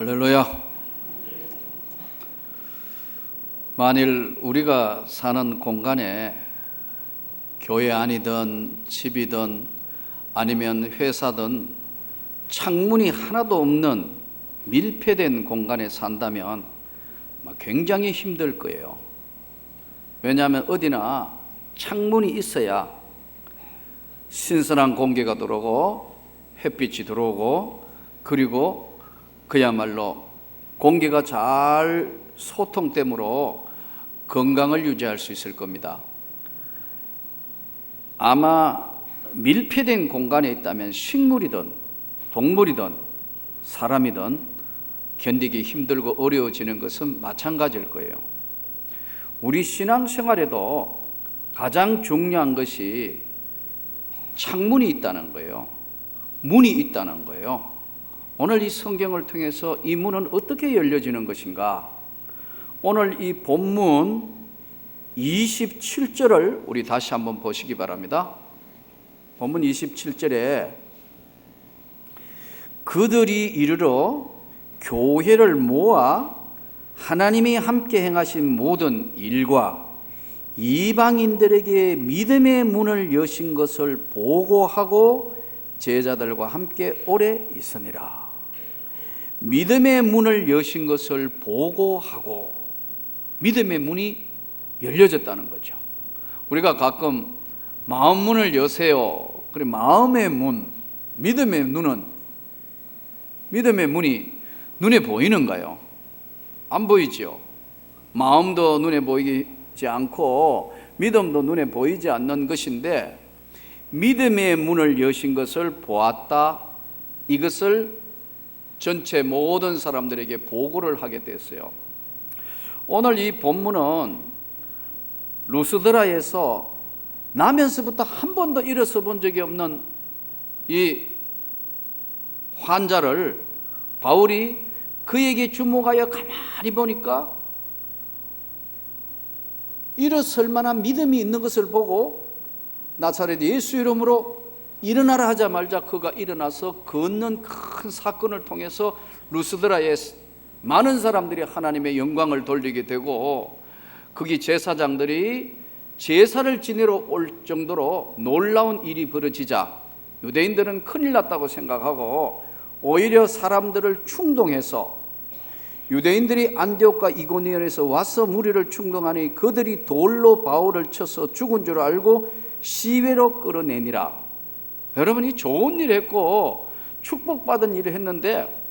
할렐루야. 만일 우리가 사는 공간에 교회 안이든 집이든 아니면 회사든 창문이 하나도 없는 밀폐된 공간에 산다면 굉장히 힘들 거예요. 왜냐하면 어디나 창문이 있어야 신선한 공기가 들어오고 햇빛이 들어오고 그리고 그야말로 공기가 잘 소통되므로 건강을 유지할 수 있을 겁니다. 아마 밀폐된 공간에 있다면 식물이든 동물이든 사람이든 견디기 힘들고 어려워지는 것은 마찬가지일 거예요. 우리 신앙생활에도 가장 중요한 것이 창문이 있다는 거예요. 문이 있다는 거예요. 오늘 이 성경을 통해서 이 문은 어떻게 열려지는 것인가? 오늘 이 본문 27절을 우리 다시 한번 보시기 바랍니다. 본문 27절에 그들이 이르러 교회를 모아 하나님이 함께 행하신 모든 일과 이방인들에게 믿음의 문을 여신 것을 보고하고 제자들과 함께 오래 있으니라. 믿음의 문을 여신 것을 보고하고 믿음의 문이 열려졌다는 거죠. 우리가 가끔 마음 문을 여세요. 그래 마음의 문, 믿음의 눈은 믿음의 문이 눈에 보이는가요? 안 보이지요. 마음도 눈에 보이지 않고 믿음도 눈에 보이지 않는 것인데 믿음의 문을 여신 것을 보았다. 이것을 전체 모든 사람들에게 보고를 하게 됐어요. 오늘 이 본문은 루스드라에서 나면서부터 한 번도 일어서 본 적이 없는 이 환자를 바울이 그에게 주목하여 가만히 보니까 일어설 만한 믿음이 있는 것을 보고 나사렛 예수 이름으로 일어나라 하자마자 그가 일어나서 걷는 큰 사건을 통해서 루스드라에 많은 사람들이 하나님의 영광을 돌리게 되고 거기 제사장들이 제사를 지내러 올 정도로 놀라운 일이 벌어지자 유대인들은 큰일 났다고 생각하고 오히려 사람들을 충동해서 유대인들이 안디옥과 이고니온에서 와서 무리를 충동하니 그들이 돌로 바울을 쳐서 죽은 줄 알고 시외로 끌어내니라. 여러분이 좋은 일 했고 축복받은 일을 했는데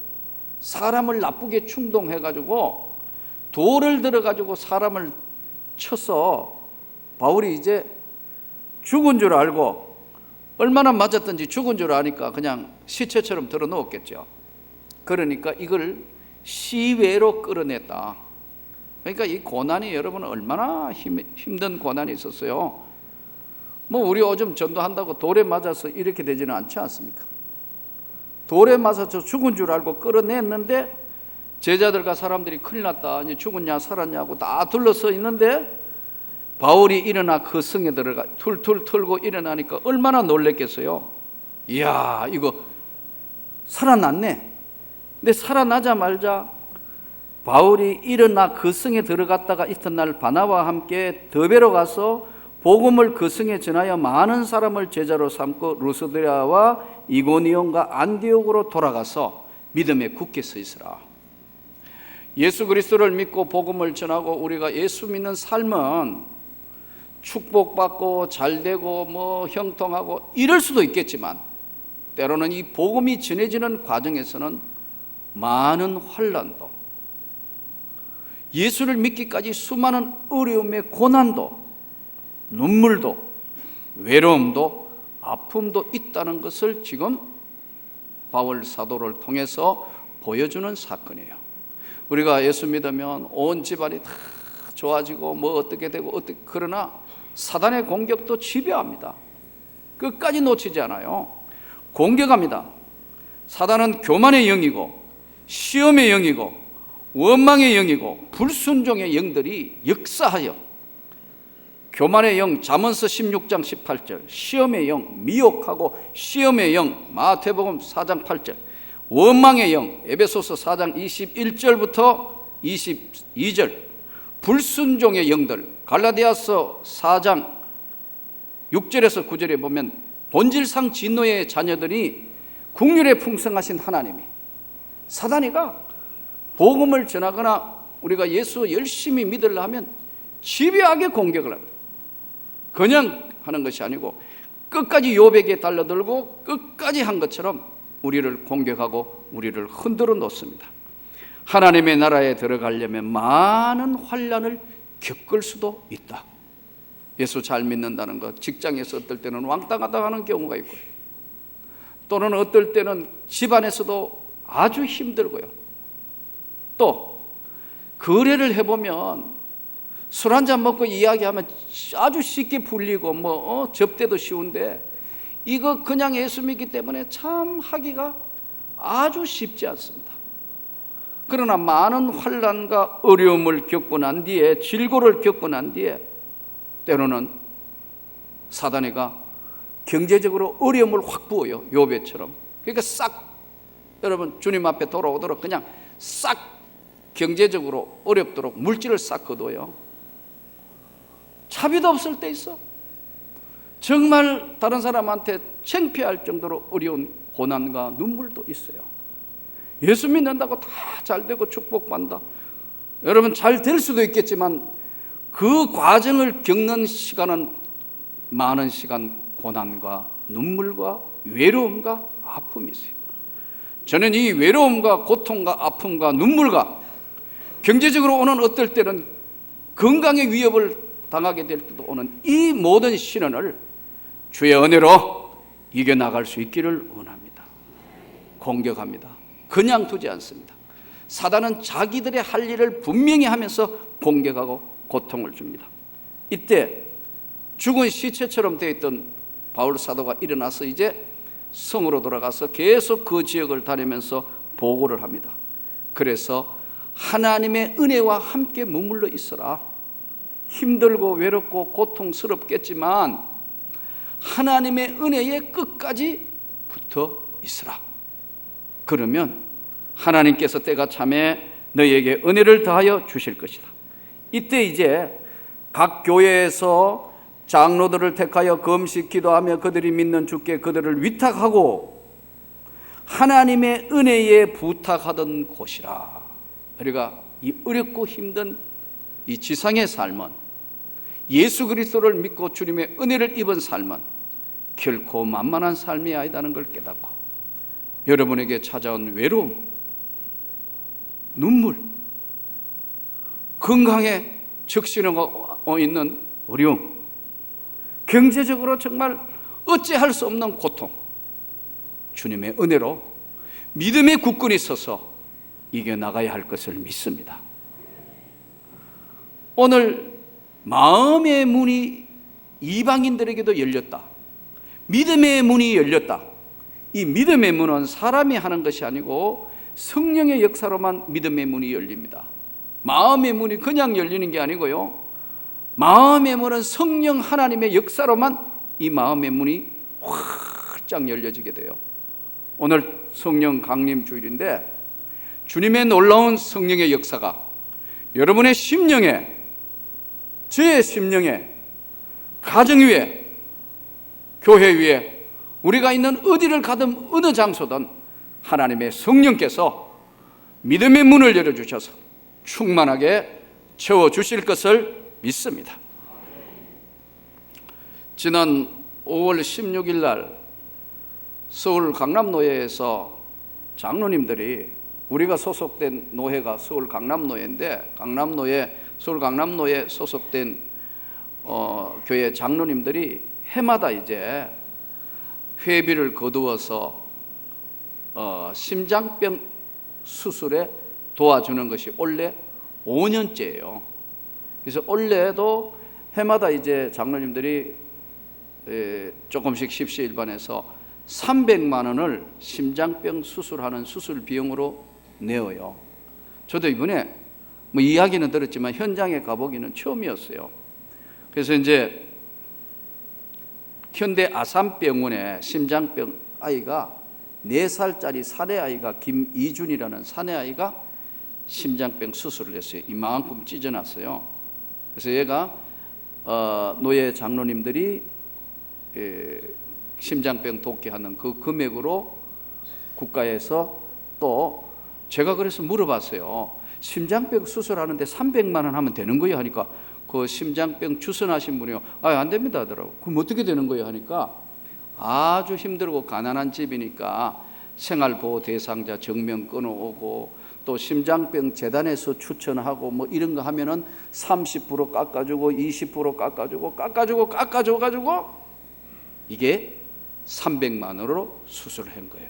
사람을 나쁘게 충동해가지고 돌을 들어가지고 사람을 쳐서 바울이 이제 죽은 줄 알고 얼마나 맞았든지 죽은 줄 아니까 그냥 시체처럼 들어 놓았겠죠. 그러니까 이걸 시외로 끌어냈다. 그러니까 이 고난이 여러분 얼마나 힘, 힘든 고난이 있었어요. 뭐 우리 오줌 전도한다고 돌에 맞아서 이렇게 되지는 않지 않습니까? 돌에 맞아서 죽은 줄 알고 끌어냈는데 제자들과 사람들이 큰일 났다. 이제 죽었냐 살았냐고 다 둘러서 있는데 바울이 일어나 그 성에 들어가 툴툴 털고 일어나니까 얼마나 놀랬겠어요. 이야 이거 살아났네. 근데 살아나자마자 바울이 일어나 그 성에 들어갔다가 이튿날 바나와 함께 더베로 가서 복음을 그 성에 전하여 많은 사람을 제자로 삼고 루스드라와 이고니온과 안디옥으로 돌아가서 믿음에 굳게 서 있으라. 예수 그리스도를 믿고 복음을 전하고 우리가 예수 믿는 삶은 축복받고 잘되고 뭐 형통하고 이럴 수도 있겠지만 때로는 이 복음이 전해지는 과정에서는 많은 환란도 예수를 믿기까지 수많은 어려움의 고난도 눈물도 외로움도 아픔도 있다는 것을 지금 바울 사도를 통해서 보여주는 사건이에요. 우리가 예수 믿으면 온 집안이 다 좋아지고 뭐 어떻게 되고 어떻게 그러나 사단의 공격도 지배합니다. 끝까지 놓치지 않아요. 공격합니다. 사단은 교만의 영이고 시험의 영이고 원망의 영이고 불순종의 영들이 역사하여 교만의 영 잠언서 16장 18절 시험의 영 미혹하고 시험의 영 마태복음 4장 8절 원망의 영 에베소서 4장 21절부터 22절 불순종의 영들 갈라디아서 4장 6절에서 9절에 보면 본질상 진노의 자녀들이 국률에 풍성하신 하나님이 사단이가 복음을 전하거나 우리가 예수 열심히 믿으려면 집요하게 공격을 한다. 그냥 하는 것이 아니고 끝까지 요백에 달려들고 끝까지 한 것처럼 우리를 공격하고 우리를 흔들어 놓습니다. 하나님의 나라에 들어가려면 많은 환란을 겪을 수도 있다. 예수 잘 믿는다는 것, 직장에서 어떨 때는 왕따 가다 하는 경우가 있고요. 또는 어떨 때는 집안에서도 아주 힘들고요. 또 거래를 해보면 술 한 잔 먹고 이야기하면 아주 쉽게 풀리고 뭐 어, 접대도 쉬운데 이거 그냥 예수 믿기 때문에 참 하기가 아주 쉽지 않습니다. 그러나 많은 환란과 어려움을 겪고 난 뒤에 질고를 겪고 난 뒤에 때로는 사단이가 경제적으로 어려움을 확 부어요. 요배처럼. 그러니까 싹 여러분 주님 앞에 돌아오도록 그냥 싹 경제적으로 어렵도록 물질을 싹 거둬요. 차비도 없을 때 있어. 정말 다른 사람한테 창피할 정도로 어려운 고난과 눈물도 있어요. 예수 믿는다고 다 잘 되고 축복받는다. 여러분 잘 될 수도 있겠지만 그 과정을 겪는 시간은 많은 시간 고난과 눈물과 외로움과 아픔이 있어요. 저는 이 외로움과 고통과 아픔과 눈물과 경제적으로 오는 어떨 때는 건강의 위협을 당하게 될 때도 오는 이 모든 시련을 주의 은혜로 이겨나갈 수 있기를 원합니다. 공격합니다. 그냥 두지 않습니다. 사단은 자기들의 할 일을 분명히 하면서 공격하고 고통을 줍니다. 이때 죽은 시체처럼 되어 있던 바울 사도가 일어나서 이제 성으로 돌아가서 계속 그 지역을 다니면서 보고를 합니다. 그래서 하나님의 은혜와 함께 머물러 있어라. 힘들고 외롭고 고통스럽겠지만 하나님의 은혜에 끝까지 붙어 있으라. 그러면 하나님께서 때가 참에 너희에게 은혜를 더하여 주실 것이다. 이때 이제 각 교회에서 장로들을 택하여 금식 기도하며 그들이 믿는 주께 그들을 위탁하고 하나님의 은혜에 부탁하던 곳이라. 우리가 이 어렵고 힘든 이 지상의 삶은 예수 그리스도를 믿고 주님의 은혜를 입은 삶은 결코 만만한 삶이 아니다는 걸 깨닫고 여러분에게 찾아온 외로움, 눈물, 건강에 적신하고 있는 어려움, 경제적으로 정말 어찌할 수 없는 고통, 주님의 은혜로 믿음의 국군이 서서 이겨나가야 할 것을 믿습니다. 오늘 마음의 문이 이방인들에게도 열렸다. 믿음의 문이 열렸다. 이 믿음의 문은 사람이 하는 것이 아니고 성령의 역사로만 믿음의 문이 열립니다. 마음의 문이 그냥 열리는 게 아니고요. 마음의 문은 성령 하나님의 역사로만 이 마음의 문이 활짝 열려지게 돼요. 오늘 성령 강림 주일인데 주님의 놀라운 성령의 역사가 여러분의 심령에 저의 심령에 가정 위에 교회 위에 우리가 있는 어디를 가든 어느 장소든 하나님의 성령께서 믿음의 문을 열어 주셔서 충만하게 채워 주실 것을 믿습니다. 지난 5월 16일 날 서울 강남노예에서 장로님들이 우리가 소속된 노회가 서울 강남노예인데 강남노예 서울 강남노예 소속된 어, 교회 장로님들이 해마다 이제 회비를 거두어서 어, 심장병 수술에 도와주는 것이 원래 5년째예요. 그래서 올해도 해마다 이제 장로님들이 에, 조금씩 십시일반에서 300만 원을 심장병 수술하는 수술 비용으로 내어요. 저도 이번에 뭐 이야기는 들었지만 현장에 가보기는 처음이었어요. 그래서 이제 현대 아산병원에 심장병 아이가 네 살짜리 사내 아이가 김이준이라는 사내 아이가 심장병 수술을 했어요. 이만큼 찢어놨어요. 그래서 얘가 어, 노예 장로님들이 에, 심장병 돕기하는 그 금액으로 국가에서 또 제가 그래서 물어봤어요. 심장병 수술하는데 300만 원 하면 되는 거예요 하니까 그 심장병 주선하신 분이요. 아, 안 됩니다 하더라고. 그럼 어떻게 되는 거예요 하니까 아주 힘들고 가난한 집이니까 생활보호 대상자 증명 끊어오고 또 심장병 재단에서 추천하고 뭐 이런 거 하면은 30% 깎아주고 20% 깎아주고 깎아주고 깎아줘 가지고 이게 300만 원으로 수술을 한 거예요.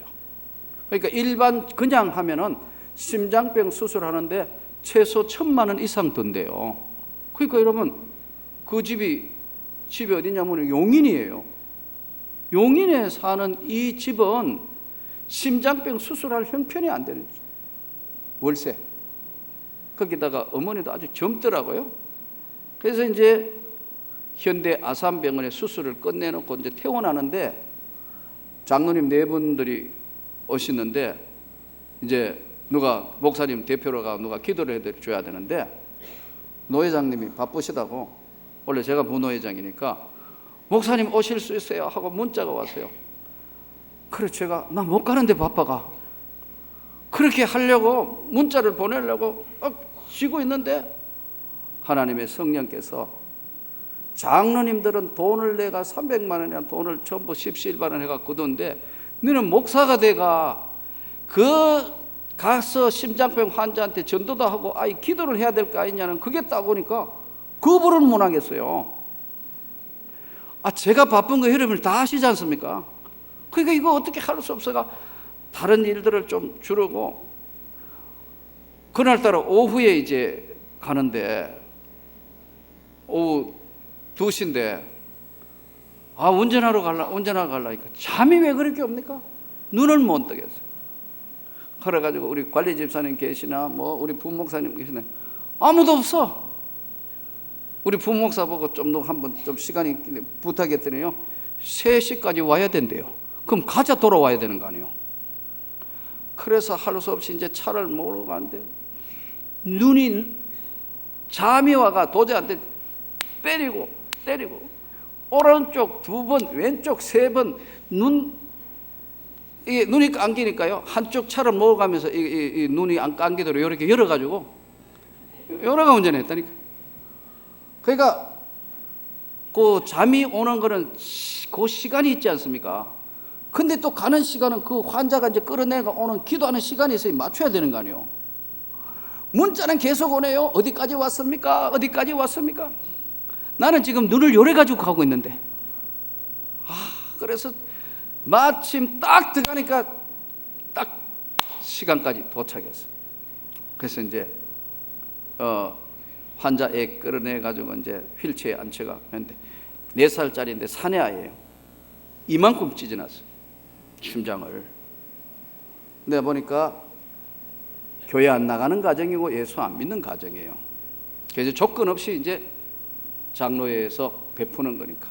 그러니까 일반 그냥 하면은 심장병 수술하는데 최소 천만 원 이상 든대요. 그러니까 여러분 그 집이 집이 어디냐면 용인이에요. 용인에 사는 이 집은 심장병 수술할 형편이 안 되는 집. 월세. 거기다가 어머니도 아주 젊더라고요. 그래서 이제 현대 아산병원에 수술을 끝내놓고 이제 퇴원하는데 장로님 네 분들이 오시는데 이제 누가 목사님 대표로가 누가 기도를 해줘야 되는데 노회장님이 바쁘시다고 원래 제가 부노회장이니까 목사님 오실 수 있어요 하고 문자가 왔어요. 그래 제가 나 못 가는데 바빠가 그렇게 하려고 문자를 보내려고 막 쉬고 있는데 하나님의 성령께서 장로님들은 돈을 내가 300만 원이나 돈을 전부 십시일반을 해가 굳었는데 너는 목사가 돼가 그 가서 심장병 환자한테 전도도 하고 아이 기도를 해야 될 거 아니냐는 그게 딱 오니까 거부를 못 하겠어요. 아 제가 바쁜 거 여러분 다 아시지 않습니까? 그러니까 이거 어떻게 할 수 없어가 다른 일들을 좀 줄이고 그날따라 오후에 이제 가는데 오후 2시인데 아 운전하러 갈라 운전하러 갈라니까 잠이 왜 그렇게 옵니까? 눈을 못 뜨겠어. 그래가지고 우리 관리 집사님 계시나 뭐 우리 부목사님 계시나 아무도 없어. 우리 부목사 보고 좀 더 한번 좀 시간이 부탁했더니요 3시까지 와야 된대요. 그럼 가자 돌아와야 되는 거 아니에요. 그래서 할 수 없이 이제 차를 몰고 가는데 눈이 잠이 와가 도저한테 때리고 때리고 오른쪽 두 번, 왼쪽 세 번 눈 이게 눈이 감기니까요 한쪽 차를 먹어가면서 이, 이, 이 눈이 안 감기도록 이렇게 열어가지고 열어가 운전했다니까. 그러니까 그 잠이 오는 거는 시- 그 시간이 있지 않습니까? 근데 또 가는 시간은 그 환자가 이제 끌어내가 오는 기도하는 시간이 있어야 맞춰야 되는 거 아니에요. 문자는 계속 오네요. 어디까지 왔습니까? 어디까지 왔습니까? 나는 지금 눈을 요래 가지고 가고 있는데. 아, 그래서 마침 딱 들어가니까 딱 시간까지 도착했어. 그래서 이제 어 환자 애 끌어내 가지고 이제 휠체어에 앉혀가 했는데 네 살짜리인데 사내 아이예요. 이만큼 찢어놨어. 심장을. 내가 보니까 교회 안 나가는 가정이고 예수 안 믿는 가정이에요. 그래서 조건 없이 이제 장로회에서 베푸는 거니까.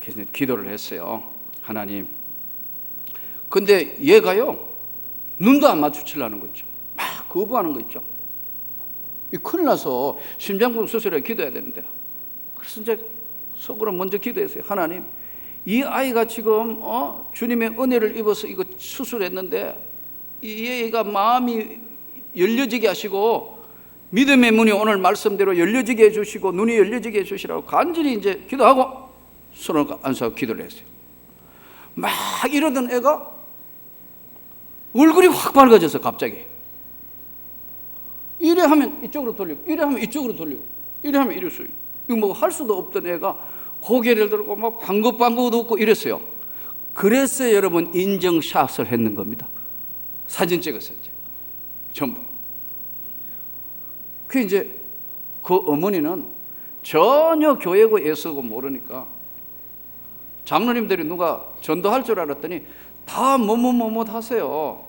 그래서 기도를 했어요. 하나님. 근데 얘가요, 눈도 안 마주치려는 거 있죠. 막 거부하는 거 있죠. 이 큰일 나서 심장병 수술에 기도해야 되는데. 그래서 이제 속으로 먼저 기도했어요. 하나님, 이 아이가 지금 어? 주님의 은혜를 입어서 이거 수술했는데 이 애가 마음이 열려지게 하시고 믿음의 문이 오늘 말씀대로 열려지게 해주시고 눈이 열려지게 해주시라고 간절히 이제 기도하고 손을 안서 기도를 했어요. 막 이러던 애가 얼굴이 확 밝아져서 갑자기 이래 하면 이쪽으로 돌리고 이래 하면 이쪽으로 돌리고 이래 하면 쏘고 이거 뭐 할 수도 없던 애가 고개를 들고 막 방긋방긋 웃고 이랬어요. 그래서 여러분 인정샷을 했는 겁니다. 사진 찍었어요. 전부. 그 이제 그 어머니는 전혀 교회고 예수고 모르니까 장로님들이 누가 전도할 줄 알았더니 다 뭐뭐뭐뭐 하세요.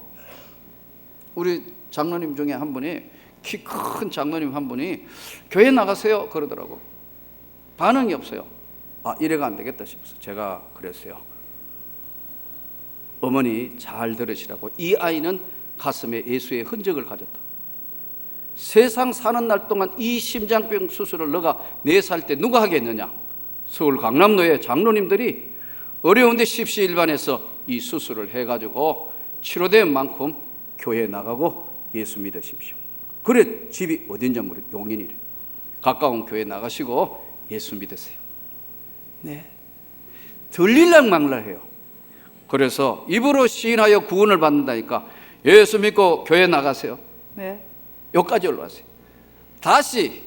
우리 장로님 중에 한 분이 키 큰 장로님 한 분이 교회 나가세요 그러더라고. 반응이 없어요. 아 이래가 안 되겠다 싶어서 제가 그랬어요. 어머니 잘 들으시라고 이 아이는 가슴에 예수의 흔적을 가졌다. 세상 사는 날 동안 이 심장병 수술을 너가 네 살 때 누가 하겠느냐? 서울 강남로의 장로님들이 어려운데 십시일반에서 이 수술을 해가지고 치료된 만큼 교회 나가고 예수 믿으십시오. 그래 집이 어딘지 모르 용인이래. 가까운 교회 나가시고 예수 믿으세요. 네. 들릴랑 말라해요. 그래서 입으로 시인하여 구원을 받는다니까 예수 믿고 교회 나가세요. 네. 여기까지 올라왔어요. 다시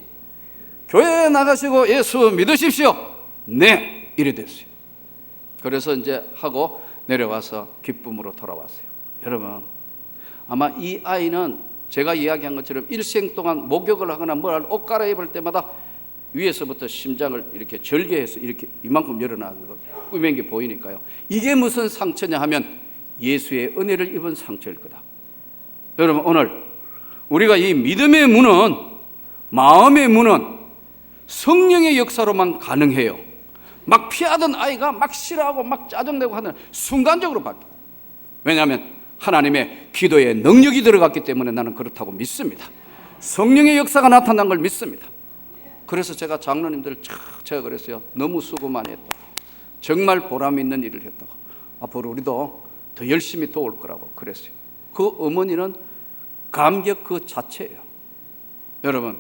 교회에 나가시고 예수 믿으십시오. 네. 이래 됐어요. 그래서 이제 하고 내려와서 기쁨으로 돌아왔어요. 여러분, 아마 이 아이는 제가 이야기한 것처럼 일생 동안 목욕을 하거나 뭘옷 갈아입을 때마다 위에서부터 심장을 이렇게 절개해서 이렇게 이만큼 열어나는 거 꾸민 게 보이니까요. 이게 무슨 상처냐 하면 예수의 은혜를 입은 상처일 거다. 여러분 오늘 우리가 이 믿음의 문은 마음의 문은 성령의 역사로만 가능해요. 막 피하던 아이가 막 싫어하고 막 짜증내고 하는 순간적으로 바뀌어. 왜냐하면 하나님의 기도에 능력이 들어갔기 때문에 나는 그렇다고 믿습니다. 성령의 역사가 나타난 걸 믿습니다. 그래서 제가 장로님들 참 제가 그랬어요. 너무 수고 많이 했다. 정말 보람 있는 일을 했다고. 앞으로 우리도 더 열심히 도울 거라고 그랬어요. 그 어머니는 감격 그 자체예요. 여러분,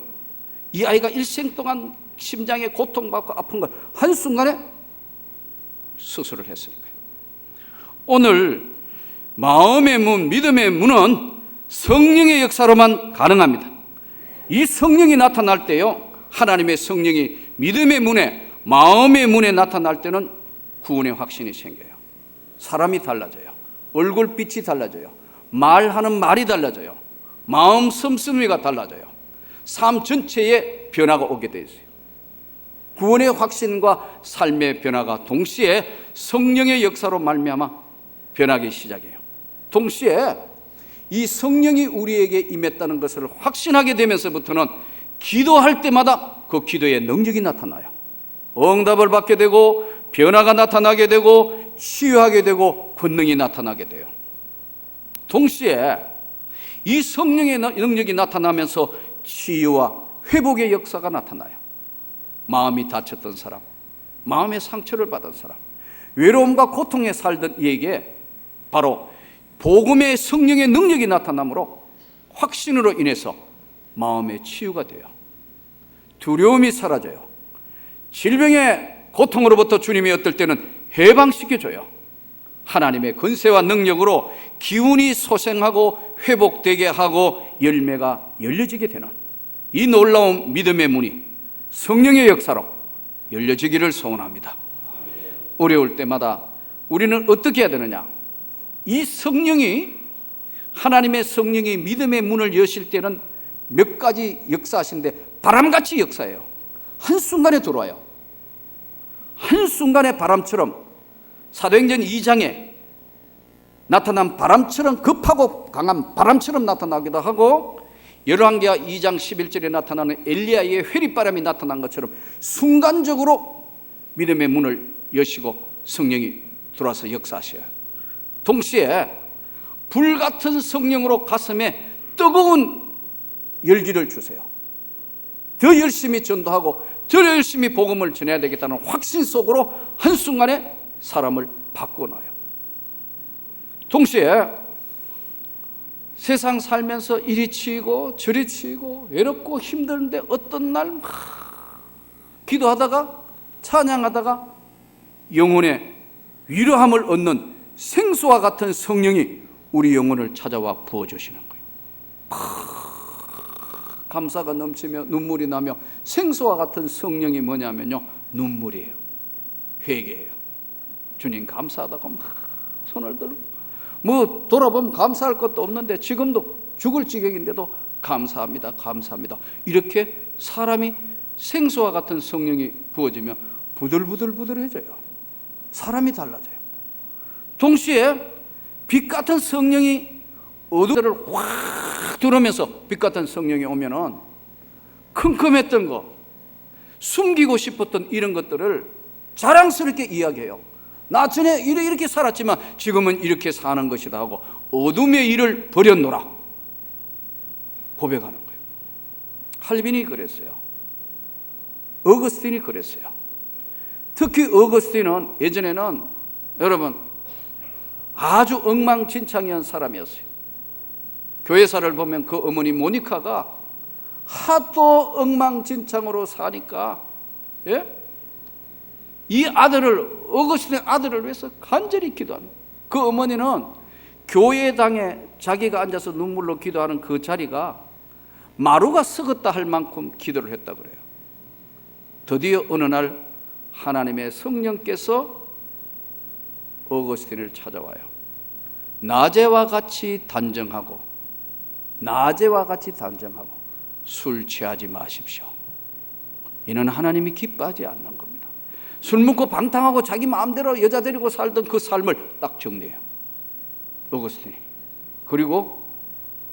이 아이가 일생 동안 심장에 고통받고 아픈 걸 한순간에 수술을 했으니까요. 오늘 마음의 문, 믿음의 문은 성령의 역사로만 가능합니다. 이 성령이 나타날 때요, 하나님의 성령이 믿음의 문에, 마음의 문에 나타날 때는 구원의 확신이 생겨요. 사람이 달라져요. 얼굴빛이 달라져요. 말하는 말이 달라져요. 마음 씀씀이가 달라져요. 삶 전체에 변화가 오게 돼 있어요. 구원의 확신과 삶의 변화가 동시에 성령의 역사로 말미암아 변하기 시작해요. 동시에 이 성령이 우리에게 임했다는 것을 확신하게 되면서부터는 기도할 때마다 그 기도의 능력이 나타나요. 응답을 받게 되고 변화가 나타나게 되고 치유하게 되고 권능이 나타나게 돼요. 동시에 이 성령의 능력이 나타나면서 치유와 회복의 역사가 나타나요. 마음이 다쳤던 사람, 마음의 상처를 받은 사람, 외로움과 고통에 살던 이에게 바로 복음의 성령의 능력이 나타나므로 확신으로 인해서 마음의 치유가 돼요. 두려움이 사라져요. 질병의 고통으로부터 주님이 어떨 때는 해방시켜줘요. 하나님의 근세와 능력으로 기운이 소생하고 회복되게 하고 열매가 열려지게 되는 이 놀라운 믿음의 문이 성령의 역사로 열려지기를 소원합니다. 어려울 때마다 우리는 어떻게 해야 되느냐? 이 성령이 하나님의 성령이 믿음의 문을 여실 때는 몇 가지 역사하시는데 바람같이 역사해요. 한순간에 들어와요. 한순간에 바람처럼 사도행전 2장에 나타난 바람처럼 급하고 강한 바람처럼 나타나기도 하고 열왕기하 2장 11절에 나타나는 엘리야의 회리바람이 나타난 것처럼 순간적으로 믿음의 문을 여시고 성령이 들어와서 역사하셔요. 동시에 불같은 성령으로 가슴에 뜨거운 열기를 주세요. 더 열심히 전도하고 더 열심히 복음을 전해야 되겠다는 확신 속으로 한순간에 사람을 바꿔놔요. 동시에 세상 살면서 이리 치이고 저리 치이고 외롭고 힘든데 어떤 날 막 기도하다가 찬양하다가 영혼의 위로함을 얻는 생수와 같은 성령이 우리 영혼을 찾아와 부어주시는 거예요. 감사가 넘치며 눈물이 나며 생수와 같은 성령이 뭐냐면요 눈물이에요. 회개예요. 주님 감사하다고 막 손을 들고 뭐 돌아보면 감사할 것도 없는데 지금도 죽을 지경인데도 감사합니다. 감사합니다. 이렇게 사람이 생수와 같은 성령이 부어지며 부들부들부들해져요. 사람이 달라져요. 동시에 빛 같은 성령이 어두를 확 들으면서 빛 같은 성령이 오면은 큼큼했던 거, 숨기고 싶었던 이런 것들을 자랑스럽게 이야기해요. 나 전에 이렇게 이렇게 살았지만 지금은 이렇게 사는 것이다 하고 어둠의 일을 버렸노라 고백하는 거예요. 할빈이 그랬어요. 어거스틴이 그랬어요. 특히 어거스틴은 예전에는 여러분 아주 엉망진창이한 사람이었어요. 교회사를 보면 그 어머니 모니카가 하도 엉망진창으로 사니까 예? 이 아들을 어거스틴의 아들을 위해서 간절히 기도하는 그 어머니는 교회당에 자기가 앉아서 눈물로 기도하는 그 자리가 마루가 썩었다 할 만큼 기도를 했다 그래요. 드디어 어느 날 하나님의 성령께서 어거스틴을 찾아와요. 낮에와 같이 단정하고 낮에와 같이 단정하고 술 취하지 마십시오. 이는 하나님이 기뻐하지 않는 겁니다. 술 먹고 방탕하고 자기 마음대로 여자 데리고 살던 그 삶을 딱 정리해요. 어거스틴이. 그리고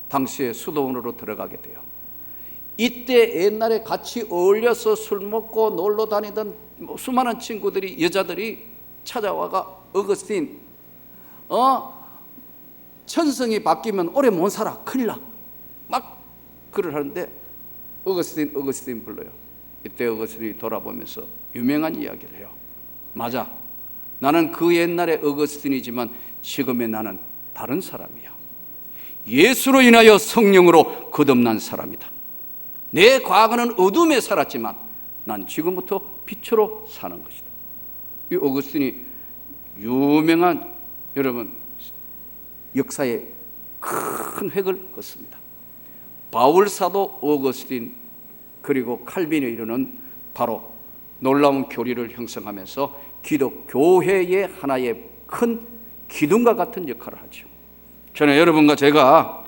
당시에 수도원으로 들어가게 돼요. 이때 옛날에 같이 어울려서 술 먹고 놀러 다니던 수많은 친구들이 여자들이 찾아와가 어거스틴 어 천성이 바뀌면 오래 못 살아 큰일 나막 그를 하는데 어거스틴 어거스틴 불러요 이때 어거스틴이 돌아보면서 유명한 이야기를 해요 맞아 나는 그 옛날의 어거스틴이지만 지금의 나는 다른 사람이야 예수로 인하여 성령으로 거듭난 사람이다 내 과거는 어둠에 살았지만 난 지금부터 빛으로 사는 것이다. 이 오거스틴이 유명한 여러분 역사에 큰 획을 긋습니다. 바울 사도 오거스틴 그리고 칼빈에 이르는 바로 놀라운 교리를 형성하면서 기독 교회의 하나의 큰 기둥과 같은 역할을 하죠. 저는 여러분과 제가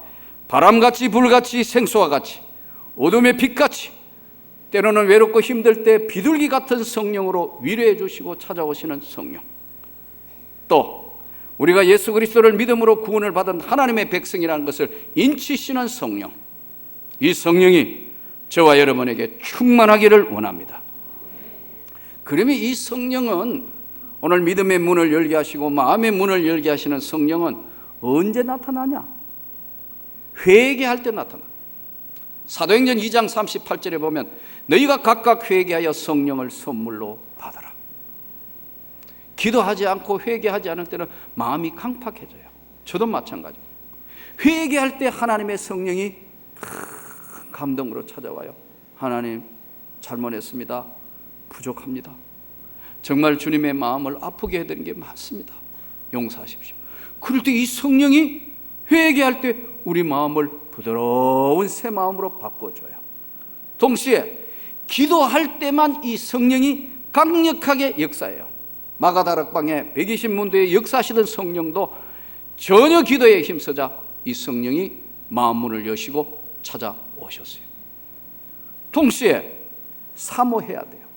바람같이 불같이 생수와 같이 어둠의 빛같이 때로는 외롭고 힘들 때 비둘기 같은 성령으로 위로해 주시고 찾아오시는 성령. 또 우리가 예수 그리스도를 믿음으로 구원을 받은 하나님의 백성이라는 것을 인치시는 성령. 이 성령이 저와 여러분에게 충만하기를 원합니다. 그러면 이 성령은 오늘 믿음의 문을 열게 하시고 마음의 문을 열게 하시는 성령은 언제 나타나냐? 회개할 때 나타나. 사도행전 2장 38절에 보면 너희가 각각 회개하여 성령을 선물로 받아라. 기도하지 않고 회개하지 않을 때는 마음이 강팍해져요. 저도 마찬가지고. 회개할 때 하나님의 성령이 큰 감동으로 찾아와요. 하나님 잘못했습니다. 부족합니다. 정말 주님의 마음을 아프게 해드린 게 많습니다. 용서하십시오. 그럴 때 이 성령이 회개할 때 우리 마음을 부드러운 새 마음으로 바꿔줘요. 동시에 기도할 때만 이 성령이 강력하게 역사해요. 마가다락방에 120문도에 역사하시던 성령도 전혀 기도에 힘쓰자 이 성령이 마음 문을 여시고 찾아 오셨어요. 동시에 사모해야 돼요.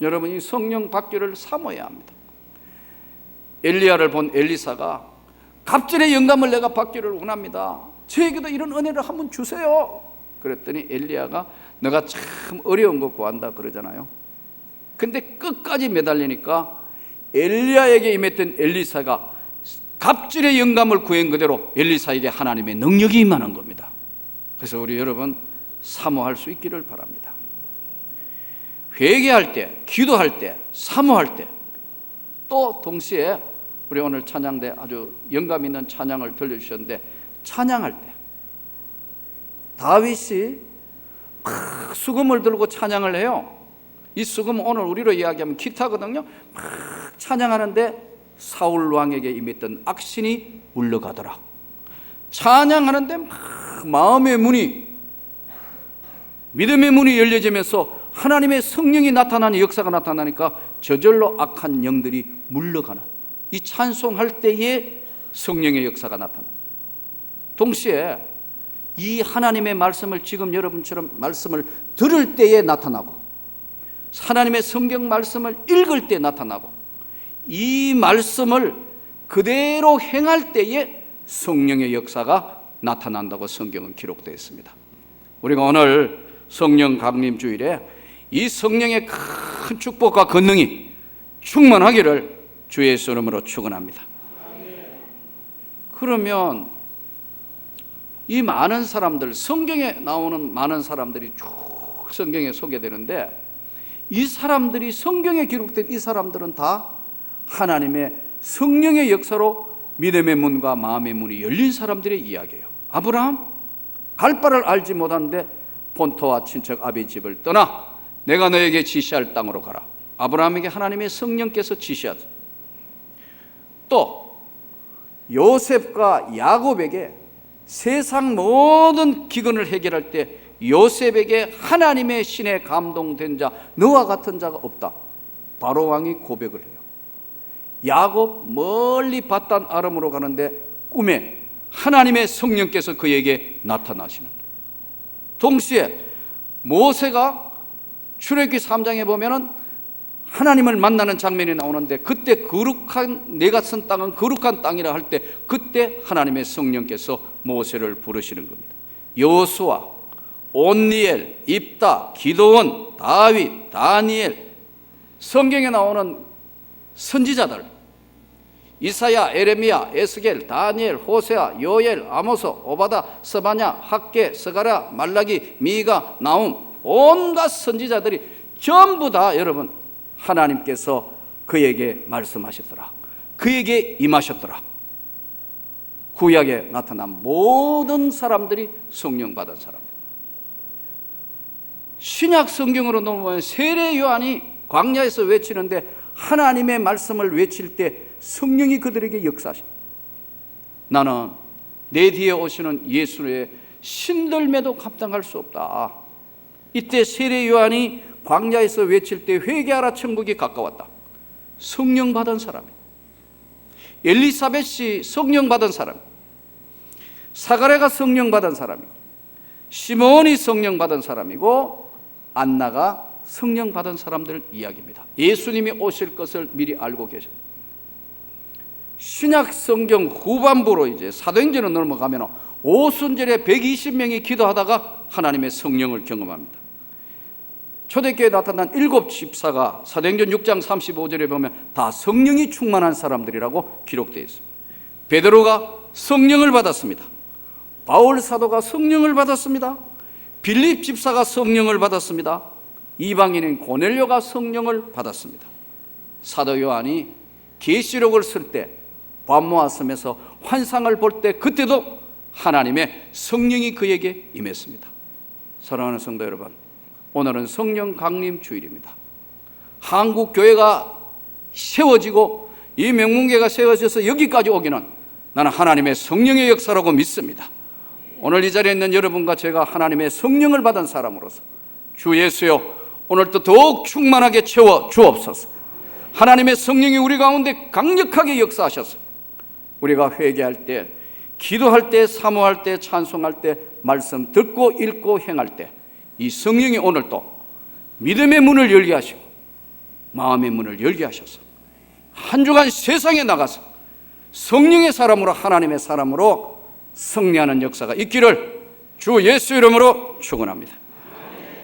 여러분 이 성령 받기를 사모해야 합니다. 엘리야를 본 엘리사가 갑절의 영감을 내가 받기를 원합니다. 저에게도 이런 은혜를 한번 주세요. 그랬더니 엘리야가 너가 참 어려운 거 구한다 그러잖아요. 근데 끝까지 매달리니까 엘리야에게 임했던 엘리사가 갑질의 영감을 구한 그대로 엘리사에게 하나님의 능력이 임하는 겁니다. 그래서 우리 여러분 사모할 수 있기를 바랍니다. 회개할 때, 기도할 때, 사모할 때, 또 동시에 우리 오늘 찬양대 아주 영감 있는 찬양을 들려주셨는데 찬양할 때 다윗이 막 수금을 들고 찬양을 해요. 이 수금 오늘 우리로 이야기하면 기타거든요. 막 찬양하는데 사울 왕에게 임했던 악신이 물러가더라. 찬양하는데 막 마음의 문이 믿음의 문이 열려지면서 하나님의 성령이 나타나는 역사가 나타나니까 저절로 악한 영들이 물러가는 이 찬송할 때에 성령의 역사가 나타납니다. 동시에 이 하나님의 말씀을 지금 여러분처럼 말씀을 들을 때에 나타나고 하나님의 성경 말씀을 읽을 때 나타나고 이 말씀을 그대로 행할 때에 성령의 역사가 나타난다고 성경은 기록되어 있습니다. 우리가 오늘 성령 강림 주일에 이 성령의 큰 축복과 권능이 충만하기를 주 예수 이름으로 축원합니다. 그러면 이 많은 사람들 성경에 나오는 많은 사람들이 쭉 성경에 소개되는데 이 사람들이 성경에 기록된 이 사람들은 다 하나님의 성령의 역사로 믿음의 문과 마음의 문이 열린 사람들의 이야기예요. 아브라함 갈 바를 알지 못하는데 본토와 친척 아비 집을 떠나 내가 너에게 지시할 땅으로 가라. 아브라함에게 하나님의 성령께서 지시하죠. 또 요셉과 야곱에게 세상 모든 기근을 해결할 때 요셉에게 하나님의 신에 감동된 자 너와 같은 자가 없다. 바로 왕이 고백을 해요. 야곱 멀리 바단 아람으로 가는데 꿈에 하나님의 성령께서 그에게 나타나시는. 동시에 모세가 출애굽기 3장에 보면은 하나님을 만나는 장면이 나오는데 그때 거룩한 내가 쓴 땅은 거룩한 땅이라 할 때 그때 하나님의 성령께서 모세를 부르시는 겁니다. 여호수아, 온니엘, 입다, 기도원, 다윗, 다니엘 성경에 나오는 선지자들 이사야, 에레미야, 에스겔, 다니엘, 호세아, 요엘, 아모스, 오바다, 서바냐, 학계, 스가랴, 말라기, 미가, 나움 온갖 선지자들이 전부 다 여러분 하나님께서 그에게 말씀하셨더라. 그에게 임하셨더라. 구약에 나타난 모든 사람들이 성령 받은 사람들. 신약 성경으로 넘어오면 세례 요한이 광야에서 외치는데 하나님의 말씀을 외칠 때 성령이 그들에게 역사하신다. 나는 내 뒤에 오시는 예수의 신들매도 감당할 수 없다. 이때 세례 요한이 광야에서 외칠 때 회개하라 천국이 가까웠다. 성령 받은 사람. 엘리사벳이 성령 받은 사람. 사가랴가 성령 받은 사람이고 시몬이 성령 받은 사람이고 안나가 성령 받은 사람들 이야기입니다. 예수님이 오실 것을 미리 알고 계십니다. 신약 성경 후반부로 이제 사도행전으로 넘어가면 오순절에 120명이 기도하다가 하나님의 성령을 경험합니다. 초대교회에 나타난 일곱 집사가 사도행전 6장 35절에 보면 다 성령이 충만한 사람들이라고 기록되어 있습니다. 베드로가 성령을 받았습니다. 바울 사도가 성령을 받았습니다. 빌립 집사가 성령을 받았습니다. 이방인인 고넬료가 성령을 받았습니다. 사도 요한이 계시록을 쓸때 밤모아섬에서 환상을 볼 때 그때도 하나님의 성령이 그에게 임했습니다. 사랑하는 성도 여러분, 오늘은 성령 강림 주일입니다. 한국 교회가 세워지고 이 명문계가 세워져서 여기까지 오기는 나는 하나님의 성령의 역사라고 믿습니다. 오늘 이 자리에 있는 여러분과 제가 하나님의 성령을 받은 사람으로서 주 예수여 오늘도 더욱 충만하게 채워 주옵소서. 하나님의 성령이 우리 가운데 강력하게 역사하셔서 우리가 회개할 때, 기도할 때, 사모할 때, 찬송할 때, 말씀 듣고 읽고 행할 때 이 성령이 오늘도 믿음의 문을 열게 하시고 마음의 문을 열게 하셔서 한 주간 세상에 나가서 성령의 사람으로 하나님의 사람으로 승리하는 역사가 있기를 주 예수 이름으로 축원합니다.